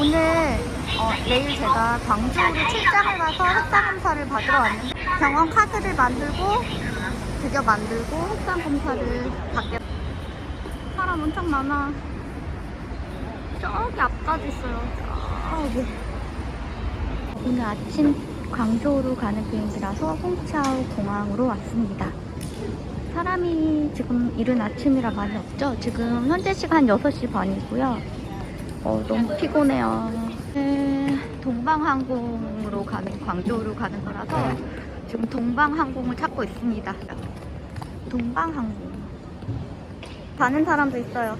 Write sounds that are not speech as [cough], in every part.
오늘 어, 내일 제가 광주로 출장을 가서 흑사 검사를 받으러 왔는데 병원 카드를 만들고 드디어 만들고 흑사 검사를 받게 사람 엄청 많아. 저기 앞까지 있어요. 저기 오늘 아침 광주로 가는 비행기라서 홍차오 공항으로 왔습니다. 사람이 지금 이른 아침이라 많이 없죠? 지금 현재 시간 6시 반이고요 어, 너무 피곤해요. 네, 동방항공으로 가는, 광주로 가는 거라서 지금 동방항공을 찾고 있습니다. 동방항공. 가는 사람도 있어요.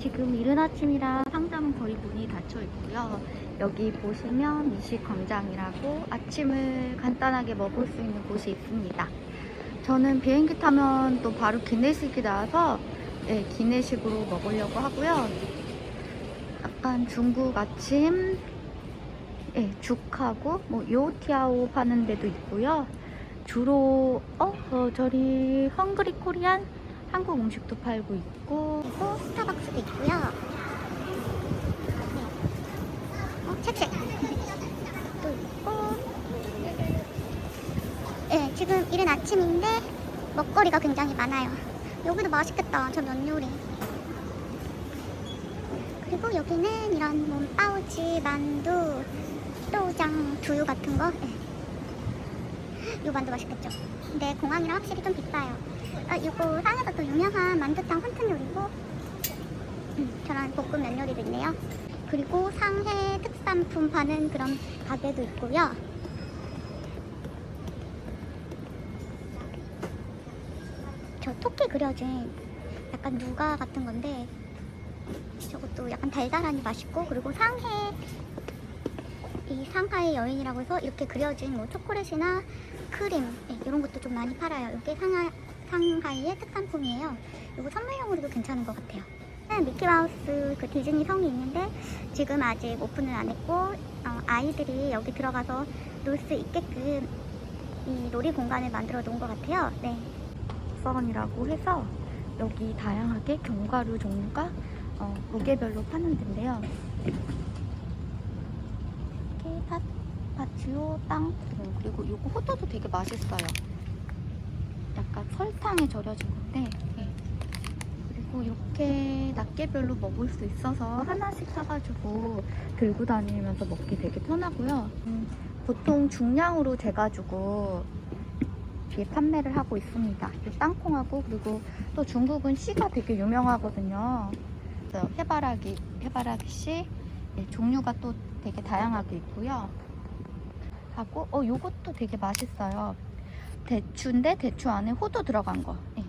지금 이른 아침이라 상점은 거의 문이 닫혀 있고요. 여기 보시면 미식 광장이라고 아침을 간단하게 먹을 수 있는 곳이 있습니다. 저는 비행기 타면 또 바로 기내식이 나와서 네, 기내식으로 먹으려고 하고요. 약간 중국 아침 네, 죽하고 뭐 요티아오 파는 데도 있고요. 주로 어, 어 저리 헝그리 코리안 한국 음식도 팔고 있고 그리고 스타벅스도 있고요. 네. 어, 책책. 또 있고. 네, 지금 이른 아침인데 먹거리가 굉장히 많아요. 여기도 맛있겠다, 저 면 요리. 그리고 여기는 이런 뭐 파우치, 만두, 또장, 두유 같은 거. 네. 요 만두 맛있겠죠. 근데 공항이라 확실히 좀 비싸요. 아, 이거 상해서 또 유명한 만두탕 헌튼 요리고 음, 저런 볶음 면 요리도 있네요. 그리고 상해 특산품 파는 그런 가게도 있고요. 그려진 약간 누가 같은 건데 저것도 약간 달달하니 맛있고 그리고 상해 이 상하이 여인이라고 해서 이렇게 그려진 뭐 초콜릿이나 크림 네, 이런 것도 좀 많이 팔아요. 이게 상하, 상하이의 특산품이에요. 이거 선물용으로도 괜찮은 것 같아요. 미키마우스 그 디즈니 성이 있는데 지금 아직 오픈을 안 했고 어, 아이들이 여기 들어가서 놀 수 있게끔 이 놀이 공간을 만들어 놓은 것 같아요. 네. 선이라고 해서 여기 다양하게 견과류 종류가 어, 무게별로 파는 데인데요. 이렇게 파, 파치오 땅콩 그리고 이거 호두도 되게 맛있어요. 약간 설탕에 절여진 건데 네. 그리고 이렇게 낱개별로 먹을 수 있어서 하나씩 사가지고 들고 다니면서 먹기 되게 편하고요. 음, 보통 중량으로 재가지고 이렇게 판매를 하고 있습니다. 이 땅콩하고 그리고 또 중국은 씨가 되게 유명하거든요. 해바라기, 해바라기 씨 예, 종류가 또 되게 다양하게 있고요. 하고 어 요것도 되게 맛있어요. 대추인데 대추 안에 호두 들어간 거. 예.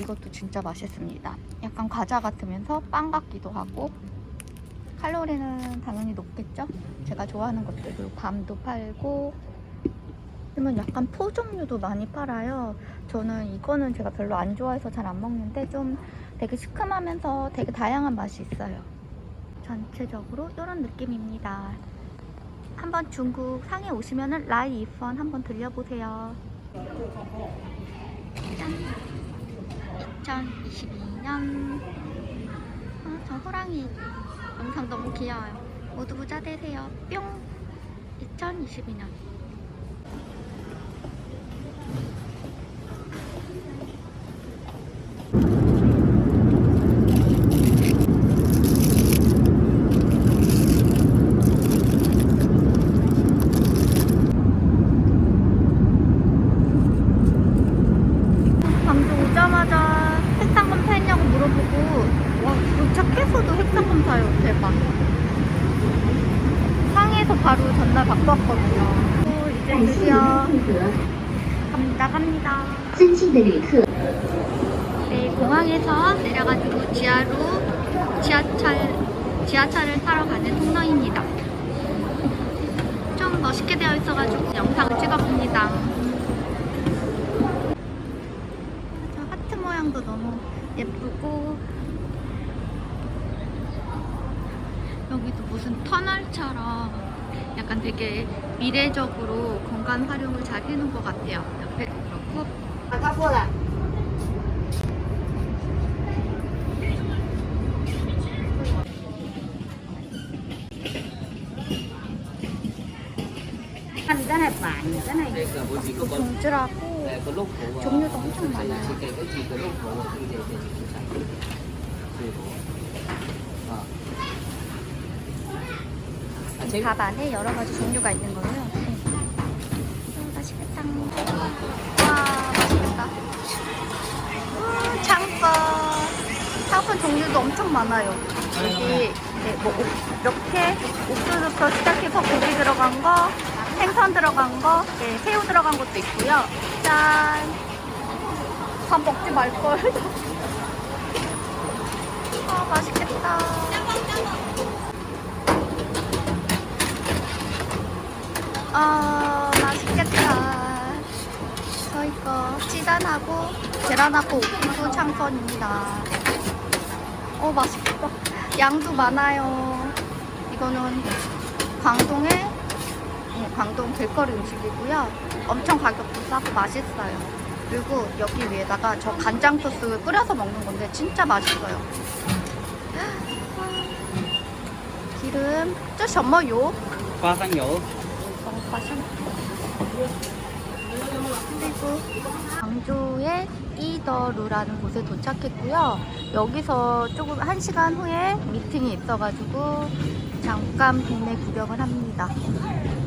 이것도 진짜 맛있습니다. 약간 과자 같으면서 빵 같기도 하고 칼로리는 당연히 높겠죠? 제가 좋아하는 것들 그리고 밤도 팔고 그러면 약간 포 종류도 많이 팔아요. 저는 이거는 제가 별로 안 좋아해서 잘 안 먹는데 좀 되게 시큼하면서 되게 다양한 맛이 있어요. 전체적으로 이런 느낌입니다. 한번 중국 상해 오시면 은 라이 이펀 한번 들려보세요. 짠! 2022년 아, 저 호랑이 영상 너무 귀여워요. 모두 부자 되세요. 뿅! 2022년 방금 오자마자 핵상 검사했냐고 물어보고 와 밖에서도 흑사품 사요. 대박. 상해에서 바로 전날 바꿨거든요. 어, 이제 드디어 나갑니다. 내일 네, 공항에서 내려가지고 지하로 지하철, 지하철을 타러 가는 통로입니다. 좀 멋있게 되어 있어가지고 영상을 찍어봅니다. 하트 모양도 너무 예쁘고 여기도 무슨 터널처럼 약간 되게 미래적으로 공간 활용을 잘 해놓은 것 같아요. 옆에도 그렇고. 아까보다. cái này bản cái 동주라고 종류도 엄청 많아요. Chế 밥 안에 여러 가지 종류가 있는 거예요. 네. 음, 맛있겠다. 와, 맛있겠다. 음, 창건. 창건 종류도 엄청 많아요. 여기 네, 뭐 옥- 이렇게 옥수수부터 시작해서 고기 들어간 거, 생선 들어간 거, 네, 새우 들어간 것도 있고요. 짠. 밥 먹지 말걸. [laughs] 아, 맛있겠다. 아 맛있겠다. 저희 거 찌단하고 계란하고 옥수수 창선입니다. 어 맛있겠다. 양도 많아요. 이거는 광동의 네, 광동 길거리 음식이고요. 엄청 가격도 싸고 맛있어요. 그리고 여기 위에다가 저 간장 소스 뿌려서 먹는 건데 진짜 맛있어요. 기름, 这什么油?花生油 파션. 그리고 광주의 이더루라는 곳에 도착했고요. 여기서 조금 한 시간 후에 미팅이 있어가지고 잠깐 동네 구경을 합니다.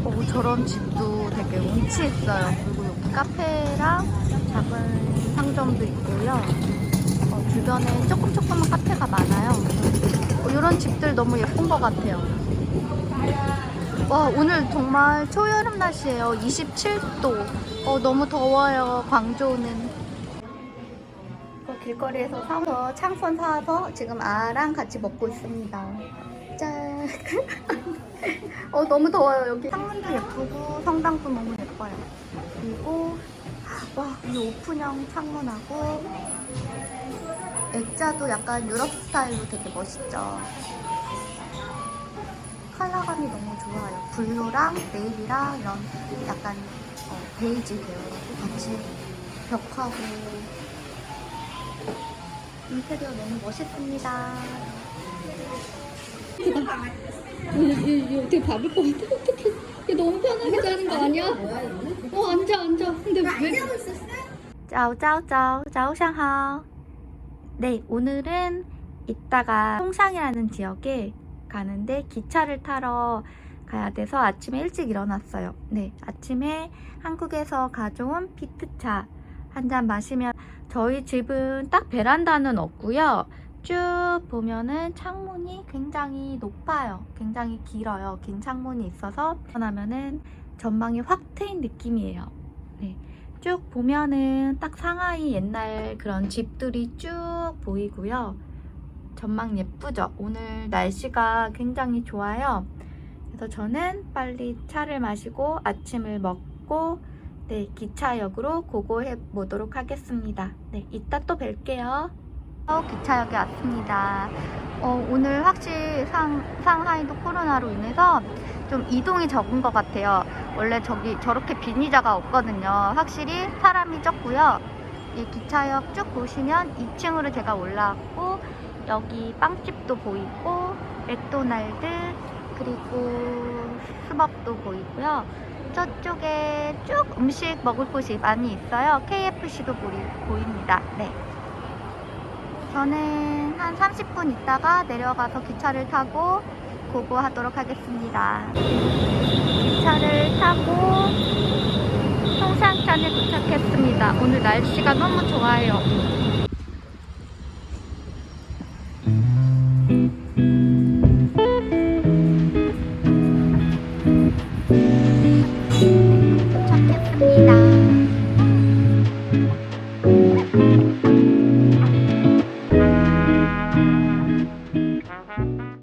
오, 저런 집도 되게 운치 있어요. 그리고 여기 카페랑 작은 상점도 있고요. 어, 주변에 조금 조금만 카페가 많아요. 어, 이런 집들 너무 예쁜 것 같아요. 와 오늘 정말 초여름 날씨예요. 27도. 어, 너무 더워요 광저우는. 그 길거리에서 사서 창선 사서 지금 아랑 같이 먹고 있습니다. 짠. [laughs] 어, 너무 더워요 여기. 창문도 예쁘고 성당도 너무 예뻐요. 그리고 와 이 오픈형 창문하고 액자도 약간 유럽 스타일로 되게 멋있죠 컬러감이 너무 좋아요. 블루랑 네이비랑 이런 약간 어, 베이지 계열하고 같이 벽하고 인테리어 너무 멋있습니다. 어떻게 밟을 것 같아? 어떡해. 얘 너무 편하게 자는 거 아니야? 어, 앉아, 앉아. 근데 왜? 짜오짜오짜오 짜오샹하오 네 오늘은 이따가 송샹이라는 지역에 가는데 기차를 타러 가야 돼서 아침에 일찍 일어났어요 네 아침에 한국에서 가져온 피트차 한 잔 마시면 저희 집은 딱 베란다는 없고요 쭉 보면은 창문이 굉장히 높아요 굉장히 길어요 긴 창문이 있어서 편하면은 전망이 확 트인 느낌이에요 네. 쭉 보면은 딱 상하이 옛날 그런 집들이 쭉 보이고요. 전망 예쁘죠? 오늘 날씨가 굉장히 좋아요. 그래서 저는 빨리 차를 마시고 아침을 먹고 네, 기차역으로 고고해 보도록 하겠습니다. 네, 이따 또 뵐게요. 어, 기차역에 왔습니다. 어, 오늘 확실히 상, 상하이도 코로나로 인해서 좀 이동이 적은 것 같아요. 원래 저기 저렇게 빈의자가 없거든요. 확실히 사람이 적고요. 이 기차역 쭉 보시면 2층으로 제가 올라왔고 여기 빵집도 보이고 맥도날드 그리고 스벅도 보이고요. 저쪽에 쭉 음식 먹을 곳이 많이 있어요. KFC도 보입니다. 네. 저는 한 30분 있다가 내려가서 기차를 타고 고고하도록 하겠습니다. 기차를 타고 송산천에 도착했습니다. 오늘 날씨가 너무 좋아요. thank you